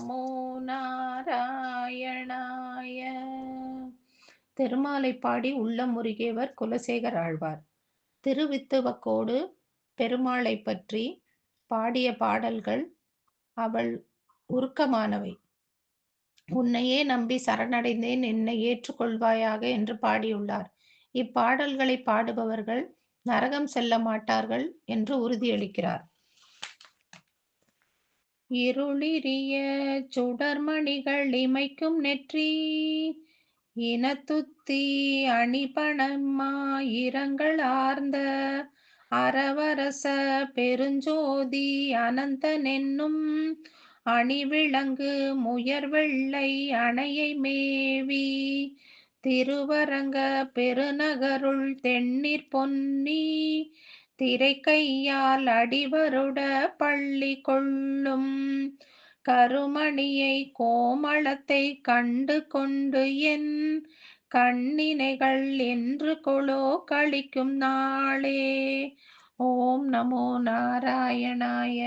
நமோ நாராயணாய. திருமாலை பாடி உள்ளம் முருகியவர் குலசேகர் ஆழ்வார். திருவித்துவக்கோடு பெருமாளை பற்றி பாடிய பாடல்கள் அவள் உருக்கமானவை. உன்னையே நம்பி சரணடைந்தேன் என்னை ஏற்றுக்கொள்வாயாக என்று பாடியுள்ளார். இப்பாடல்களை பாடுபவர்கள் நரகம் செல்ல மாட்டார்கள் என்று உறுதியளிக்கிறார். இருளிரிய சுடர்மணிகள் இமைக்கும் நெற்றி. இனத்துத்தி அணிபணமாயிரங்கள் ஆர்ந்த அரவரச பெருஞ்சோதி அனந்தனென்னும் அணிவிளங்கு முயர்வெள்ளை அணையை மேவி. திருவரங்க பெருநகருள் தென்னீர் பொன்னி திரை கையால் அடிவருட பள்ளி கொள்ளும் கருமணியை கோமளத்தை கண்டு கொண்டு என் கண்ணினைகள் என்று கொளோ கழிக்கும் நாளே. ஓம் நமோ நாராயணாய.